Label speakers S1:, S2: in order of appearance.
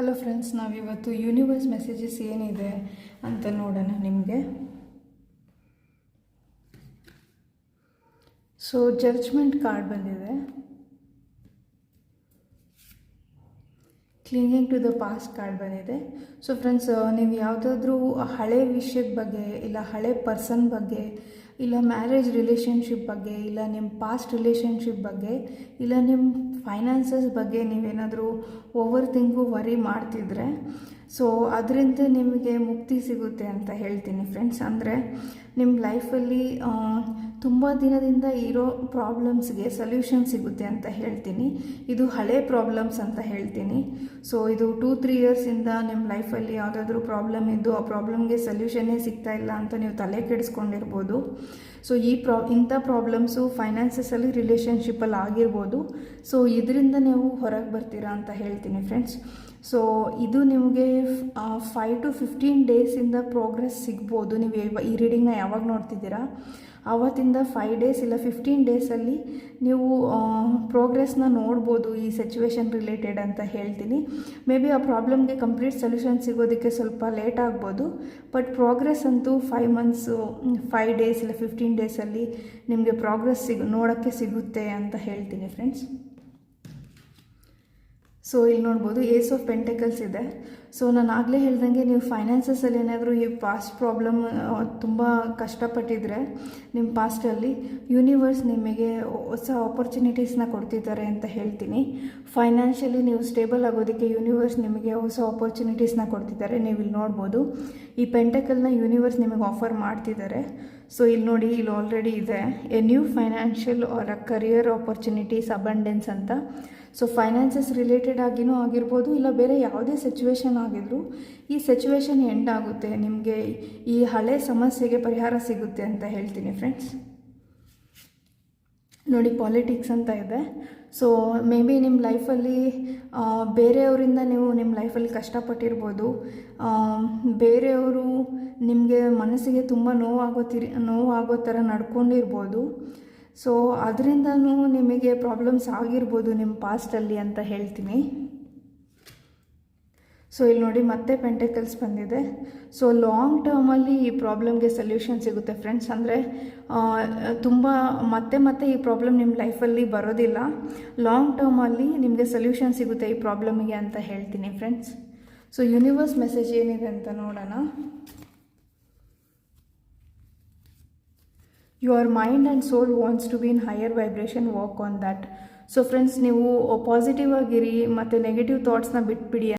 S1: Hello friends ನಾವಿವತ್ತು universe messages ಏನಿದೆ ಅಂತ ನೋಡೋಣ ನಿಮಗೆ. ಸೊ ಜಡ್ಜ್ಮೆಂಟ್ ಕಾರ್ಡ್ ಬಂದಿದೆ. Cleaning to the past card ಬಂದಿದೆ. ಸೊ ಫ್ರೆಂಡ್ಸ್ ನೀವು ಯಾವುದಾದ್ರೂ ಹಳೆ ವಿಷಯದ ಬಗ್ಗೆ, ಇಲ್ಲ ಹಳೆ ಪರ್ಸನ್ ಬಗ್ಗೆ ಇಲ್ಲ ಮ್ಯಾರೇಜ್ ರಿಲೇಷನ್ಶಿಪ್ ಬಗ್ಗೆ, ಇಲ್ಲ ನಿಮ್ಮ ಪಾಸ್ಟ್ ರಿಲೇಷನ್ಶಿಪ್ ಬಗ್ಗೆ, ಇಲ್ಲ ನಿಮ್ಮ ಫೈನಾನ್ಸಸ್ ಬಗ್ಗೆ ನೀವೇನಾದರೂ ಓವರ್ ಥಿಂಕು ವರಿ ಮಾಡ್ತಿದ್ರೆ ಸೊ ಅದರಿಂದ ನಿಮಗೆ ಮುಕ್ತಿ ಸಿಗುತ್ತೆ ಅಂತ ಹೇಳ್ತೀನಿ ಫ್ರೆಂಡ್ಸ್ ಅಂದರೆ ನಿಮ್ಮ ಲೈಫಲ್ಲಿ ತುಂಬ ದಿನದಿಂದ ಇರೋ ಪ್ರಾಬ್ಲಮ್ಸ್ಗೆ ಸೊಲ್ಯೂಷನ್ ಸಿಗುತ್ತೆ ಅಂತ ಹೇಳ್ತೀನಿ. ಇದು ಹಳೆ ಪ್ರಾಬ್ಲಮ್ಸ್ ಅಂತ ಹೇಳ್ತೀನಿ. ಸೊ ಇದು ಟೂ ತ್ರೀ ಇಯರ್ಸಿಂದ ನಿಮ್ಮ ಲೈಫಲ್ಲಿ ಯಾವುದಾದ್ರೂ ಪ್ರಾಬ್ಲಮ್ ಇದ್ದು ಆ ಪ್ರಾಬ್ಲಮ್ಗೆ ಸೊಲ್ಯೂಷನ್ನೇ ಸಿಗ್ತಾ ಇಲ್ಲ ಅಂತ ನೀವು ತಲೆ ಕೆಡಿಸ್ಕೊಂಡಿರ್ಬೋದು. ಸೊ ಈ ಪ್ರಾ ಇಂಥ ಪ್ರಾಬ್ಲಮ್ಸು ಫೈನಾನ್ಸಸಲ್ಲಿ ರಿಲೇಷನ್ಶಿಪ್ಪಲ್ಲಿ ಆಗಿರ್ಬೋದು. ಸೊ ಇದರಿಂದ ನೀವು ಹೊರಗೆ ಬರ್ತೀರಾ ಅಂತ ಹೇಳ್ತೀನಿ ಫ್ರೆಂಡ್ಸ್ ಸೊ ಇದು ನಿಮಗೆ ಫೈವ್ ಟು ಫಿಫ್ಟೀನ್ ಡೇಸಿಂದ ಪ್ರೋಗ್ರೆಸ್ ಸಿಗ್ಬೋದು. ನೀವು ಈ ರೀಡಿಂಗ್ನ ಯಾವಾಗ ನೋಡ್ತಿದ್ದೀರಾ? ಆವತ್ತಿಂದ ಫೈವ್ ಡೇಸ್ ಇಲ್ಲ ಫಿಫ್ಟೀನ್ ಡೇಸಲ್ಲಿ ನೀವು ಪ್ರೋಗ್ರೆಸ್ನ ನೋಡ್ಬೋದು ಈ ಸಿಚುವೇಶನ್ ರಿಲೇಟೆಡ್ ಅಂತ ಹೇಳ್ತೀನಿ. ಮೇ ಬಿ ಆ ಪ್ರಾಬ್ಲಮ್ಗೆ ಕಂಪ್ಲೀಟ್ ಸೊಲ್ಯೂಷನ್ ಸಿಗೋದಕ್ಕೆ ಸ್ವಲ್ಪ ಲೇಟ್ ಆಗ್ಬೋದು. ಬಟ್ ಪ್ರೋಗ್ರೆಸ್ ಅಂತೂ ಫೈವ್ ಮಂತ್ಸು ಫೈವ್ ಡೇಸ್ ಇಲ್ಲ ಫಿಫ್ಟೀನ್ ಡೇಸಲ್ಲಿ ನಿಮಗೆ ಪ್ರೋಗ್ರೆಸ್ ಸಿಗ, ನೋಡೋಕ್ಕೆ ಸಿಗುತ್ತೆ ಅಂತ ಹೇಳ್ತೀನಿ ಫ್ರೆಂಡ್ಸ್ ಸೊ ಇಲ್ಲಿ ನೋಡ್ಬೋದು ಏಸ್ ಆಫ್ ಪೆಂಟೆಕಲ್ಸ್ ಇದೆ. ಸೊ ನಾನು ಆಗಲೇ ಹೇಳ್ದಂಗೆ ನೀವು ಫೈನಾನ್ಸಸಲ್ಲಿ ಏನಾದರೂ ಈ ಪಾಸ್ಟ್ ಪ್ರಾಬ್ಲಮ್ ತುಂಬ ಕಷ್ಟಪಟ್ಟಿದ್ರೆ ನಿಮ್ಮ ಪಾಸ್ಟಲ್ಲಿ ಯೂನಿವರ್ಸ್ ನಿಮಗೆ ಹೊಸ ಆಪರ್ಚುನಿಟೀಸ್ನ ಕೊಡ್ತಿದ್ದಾರೆ ಅಂತ ಹೇಳ್ತೀನಿ. ಫೈನಾನ್ಷಿಯಲಿ ನೀವು ಸ್ಟೇಬಲ್ ಆಗೋದಕ್ಕೆ ಯೂನಿವರ್ಸ್ ನಿಮಗೆ ಹೊಸ ಆಪರ್ಚುನಿಟೀಸ್ನ ಕೊಡ್ತಿದ್ದಾರೆ. ನೀವು ಇಲ್ಲಿ ನೋಡ್ಬೋದು ಈ ಪೆಂಟಕಲ್ನ ಯೂನಿವರ್ಸ್ ನಿಮಗೆ ಆಫರ್ ಮಾಡ್ತಿದ್ದಾರೆ. ಸೊ ಇಲ್ಲಿ ನೋಡಿ, ಇಲ್ಲಿ ಆಲ್ರೆಡಿ ಇದೆ. A new financial or a career opportunities abundance ಅಂತ. ಸೊ ಫೈನಾನ್ಸಸ್ ರಿಲೇಟೆಡ್ ಆಗಿನೂ ಆಗಿರ್ಬೋದು, ಇಲ್ಲ ಬೇರೆ ಯಾವುದೇ ಸಿಚುವೇಶನ್ ಆಗಿದ್ರೂ ಈ ಸಿಚುವೇಶನ್ ಎಂಡ್ ಆಗುತ್ತೆ. ನಿಮಗೆ ಈ ಹಳೆ ಸಮಸ್ಯೆಗೆ ಪರಿಹಾರ ಸಿಗುತ್ತೆ ಅಂತ ಹೇಳ್ತೀನಿ ಫ್ರೆಂಡ್ಸ್ ನೋಡಿ ಪಾಲಿಟಿಕ್ಸ್ ಅಂತ ಇದೆ. ಸೊ ಮೇ ಬಿ ನಿಮ್ಮ ಲೈಫಲ್ಲಿ ಬೇರೆಯವರಿಂದ ನೀವು ನಿಮ್ಮ ಲೈಫಲ್ಲಿ ಕಷ್ಟಪಟ್ಟಿರ್ಬೋದು. ಬೇರೆಯವರು ನಿಮಗೆ ಮನಸ್ಸಿಗೆ ತುಂಬ ನೋವಾಗೋತಿರಿ, ನೋವಾಗೋ ಥರ ನಡ್ಕೊಂಡಿರ್ಬೋದು. ಸೊ ಅದರಿಂದನೂ ನಿಮಗೆ ಪ್ರಾಬ್ಲಮ್ಸ್ ಆಗಿರ್ಬೋದು ನಿಮ್ಮ ಪಾಸ್ಟಲ್ಲಿ ಅಂತ ಹೇಳ್ತೀನಿ. ಸೊ ಇಲ್ಲಿ ನೋಡಿ ಮತ್ತೆ ಪೆಂಟೆಕಲ್ಸ್ ಬಂದಿದೆ. ಸೊ ಲಾಂಗ್ ಟರ್ಮಲ್ಲಿ ಈ ಪ್ರಾಬ್ಲಮ್ಗೆ ಸೊಲ್ಯೂಷನ್ ಸಿಗುತ್ತೆ ಫ್ರೆಂಡ್ಸ್ ಅಂದರೆ ತುಂಬ ಮತ್ತೆ ಮತ್ತೆ ಈ ಪ್ರಾಬ್ಲಮ್ ನಿಮ್ಮ ಲೈಫಲ್ಲಿ ಬರೋದಿಲ್ಲ. ಲಾಂಗ್ ಟರ್ಮಲ್ಲಿ ನಿಮಗೆ ಸೊಲ್ಯೂಷನ್ ಸಿಗುತ್ತೆ ಈ ಪ್ರಾಬ್ಲಮ್ಗೆ ಅಂತ ಹೇಳ್ತೀನಿ ಫ್ರೆಂಡ್ಸ್ ಸೊ ಯೂನಿವರ್ಸ್ ಮೆಸೇಜ್ ಏನಿದೆ ಅಂತ ನೋಡೋಣ. Your mind and soul wants to be in higher vibration work on that so friends ನೀವು ಪಾಸಿಟಿವ್ ಆಗಿರಿ, ಮತ್ತು ನೆಗೆಟಿವ್ ಥಾಟ್ಸ್ನ ಬಿಟ್ಬಿಡಿ